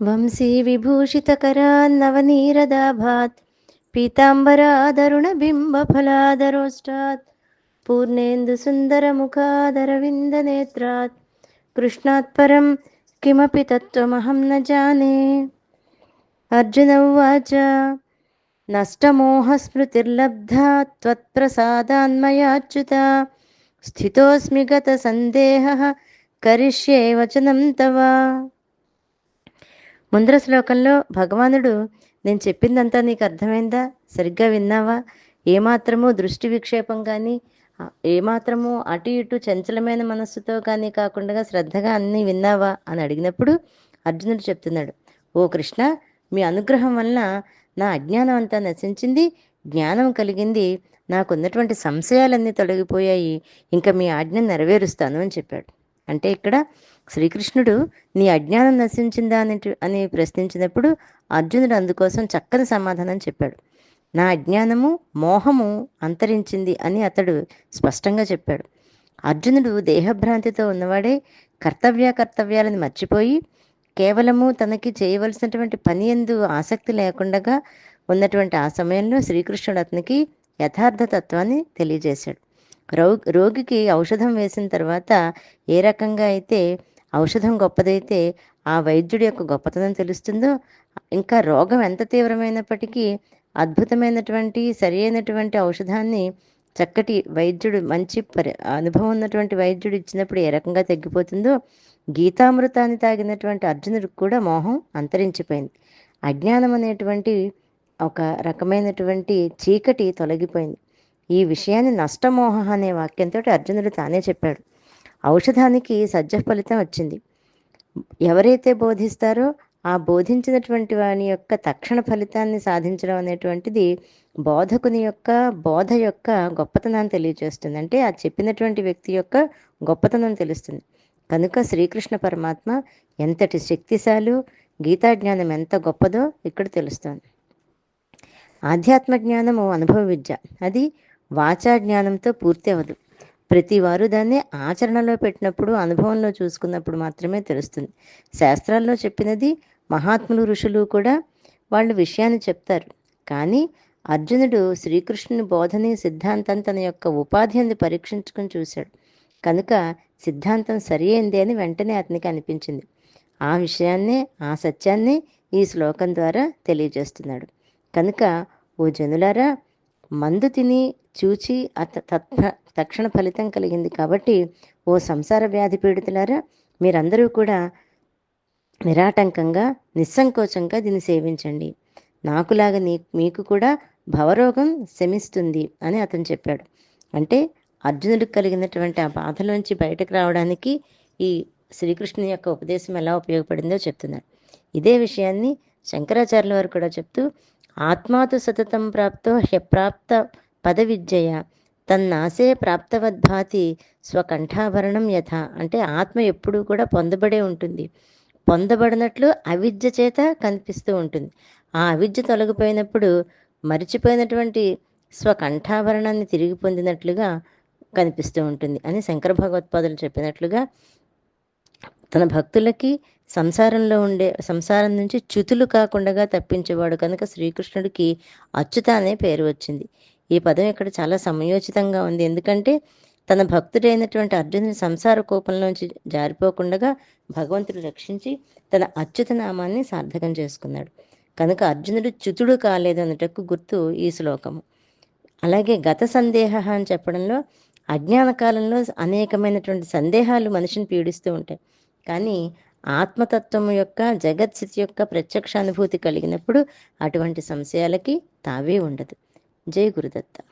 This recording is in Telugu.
వంశీ విభూషితకరాన్నవనీరదాభాత్ పీతాంబరాదరుణబింబఫలాదరోష్టాత్ పూర్ణేందు సుందరముఖాదరవిందనేత్రాత్ కృష్ణాత్ పరం కిమపి తత్వమహం న జానే. అర్జున ఉవాచ నష్టమోహస్మృతిర్లబ్ధా త్వత్ప్రసాదాన్మయాచ్యుత స్థితోస్మి గత సందేహ కరిష్యే వచనం తవ. ముందర శ్లోకంలో భగవానుడు నేను చెప్పిందంతా నీకు అర్థమైందా? సరిగ్గా విన్నావా? ఏమాత్రము దృష్టి విక్షేపం కానీ ఏమాత్రము అటు ఇటు చంచలమైన మనస్సుతో కానీ కాకుండా శ్రద్ధగా అన్నీ విన్నావా? అని అడిగినప్పుడు అర్జునుడు చెప్తున్నాడు ఓ కృష్ణ మీ అనుగ్రహం వలన నా అజ్ఞానం అంతా నశించింది జ్ఞానం కలిగింది నాకున్నటువంటి సంశయాలన్నీ తొలగిపోయాయి ఇంకా మీ ఆజ్ఞ నెరవేరుస్తాను అని చెప్పాడు. అంటే ఇక్కడ శ్రీకృష్ణుడు నీ అజ్ఞానం నశించిందా అని అని ప్రశ్నించినప్పుడు అర్జునుడు అందుకోసం చక్కని సమాధానం చెప్పాడు. నా అజ్ఞానము మోహము అంతరించింది అని అతడు స్పష్టంగా చెప్పాడు. అర్జునుడు దేహభ్రాంతితో ఉన్నవాడే కర్తవ్య కర్తవ్యాలను మర్చిపోయి కేవలము తనకి చేయవలసినటువంటి పని ఎందు ఆసక్తి లేకుండా ఉన్నటువంటి ఆ సమయంలో శ్రీకృష్ణుడు అతనికి యథార్థ తత్వాన్ని తెలియజేశాడు. రోగికి ఔషధం వేసిన తర్వాత ఏ రకంగా అయితే ఔషధం గొప్పదైతే ఆ వైద్యుడి యొక్క గొప్పతనం తెలుస్తుందో ఇంకా రోగం ఎంత తీవ్రమైనప్పటికీ అద్భుతమైనటువంటి సరి అయినటువంటి ఔషధాన్ని చక్కటి వైద్యుడు మంచి పరి అనుభవం ఉన్నటువంటి వైద్యుడు ఇచ్చినప్పుడు ఏ రకంగా తగ్గిపోతుందో గీతామృతాన్ని తాగినటువంటి అర్జునుడికి కూడా మోహం అంతరించిపోయింది. అజ్ఞానం అనేటువంటి ఒక రకమైనటువంటి చీకటి తొలగిపోయింది. ఈ విషయాన్ని నష్టమోహ అనే వాక్యంతో అర్జునుడు తానే చెప్పాడు. ఔషధానికి సజ్జ ఫలితం వచ్చింది. ఎవరైతే బోధిస్తారో ఆ బోధించినటువంటి వాని యొక్క తక్షణ ఫలితాన్ని సాధించడం అనేటువంటిది బోధకుని యొక్క బోధ యొక్క గొప్పతనాన్ని తెలియజేస్తుంది. అంటే ఆ చెప్పినటువంటి వ్యక్తి యొక్క గొప్పతనం తెలుస్తుంది. కనుక శ్రీకృష్ణ పరమాత్మ ఎంతటి శక్తిశాలు గీతా జ్ఞానం ఎంత గొప్పదో ఇక్కడ తెలుస్తుంది. ఆధ్యాత్మ జ్ఞానము అనుభవ విద్య. అది వాచా జ్ఞానంతో పూర్తి అవ్వదు ప్రతి వారు దాన్ని ఆచరణలో పెట్టినప్పుడు అనుభవంలో చూసుకున్నప్పుడు మాత్రమే తెలుస్తుంది. శాస్త్రాల్లో చెప్పినది మహాత్ములు ఋషులు కూడా వాళ్ళు విషయాన్ని చెప్తారు. కానీ అర్జునుడు శ్రీకృష్ణుని బోధని సిద్ధాంతం తన యొక్క ఉపాధి అని పరీక్షించుకుని చూశాడు. కనుక సిద్ధాంతం సరి అయింది అని వెంటనే అతనికి అనిపించింది. ఆ విషయాన్నే ఆ సత్యాన్ని ఈ శ్లోకం ద్వారా తెలియజేస్తున్నాడు. కనుక ఓ జనులారా మందు తిని చూచి అత తక్షణ ఫలితం కలిగింది కాబట్టి ఓ సంసార వ్యాధి పీడితులారా మీరందరూ కూడా నిరాటంకంగా నిస్సంకోచంగా దీన్ని సేవించండి. నాకులాగా నీ మీకు కూడా భవరోగం శమిస్తుంది అని అతను చెప్పాడు. అంటే అర్జునుడికి కలిగినటువంటి ఆ బాధలోంచి బయటకు రావడానికి ఈ శ్రీకృష్ణుని యొక్క ఉపదేశం ఎలా ఉపయోగపడిందో చెప్తున్నాడు ఇదే విషయాన్ని శంకరాచార్యుల వారు కూడా చెప్తూ ఆత్మాతు సతతం ప్రాప్తో హ్యప్రాప్త పదవిద్యయ తన్నాసే ప్రాప్తవద్భాతి స్వకంఠాభరణం యథ. అంటే ఆత్మ ఎప్పుడూ కూడా పొందబడే ఉంటుంది. పొందబడినట్లు అవిద్య చేత కనిపిస్తూ ఉంటుంది. ఆ అవిద్య తొలగిపోయినప్పుడు మరిచిపోయినటువంటి స్వకంఠాభరణాన్ని తిరిగి పొందినట్లుగా కనిపిస్తూ ఉంటుంది అని శంకర భగవత్పాదులు చెప్పినట్లుగా తన భక్తులకి సంసారంలో ఉండే సంసారం నుంచి చ్యుతులు కాకుండా తప్పించేవాడు కనుక శ్రీకృష్ణుడికి అచ్యుత అనే పేరు వచ్చింది. ఈ పదం ఇక్కడ చాలా సమయోచితంగా ఉంది. ఎందుకంటే తన భక్తుడైనటువంటి అర్జునుని సంసార కోపంలోంచి జారిపోకుండా భగవంతుడు రక్షించి తన అచ్యుత నామాన్ని సార్థకం చేసుకున్నాడు. కనుక అర్జునుడు చ్యుతుడు కాలేదు అన్నటకు గుర్తు ఈ శ్లోకము. అలాగే గత సందేహ అని చెప్పడంలో అజ్ఞాన కాలంలో అనేకమైనటువంటి సందేహాలు మనిషిని పీడిస్తూ ఉంటాయి. కానీ ఆత్మతత్వం యొక్క జగత్ స్థితి యొక్క ప్రత్యక్ష అనుభూతి కలిగినప్పుడు అటువంటి సంశయాలకి తావే ఉండదు. ジェイグルだった。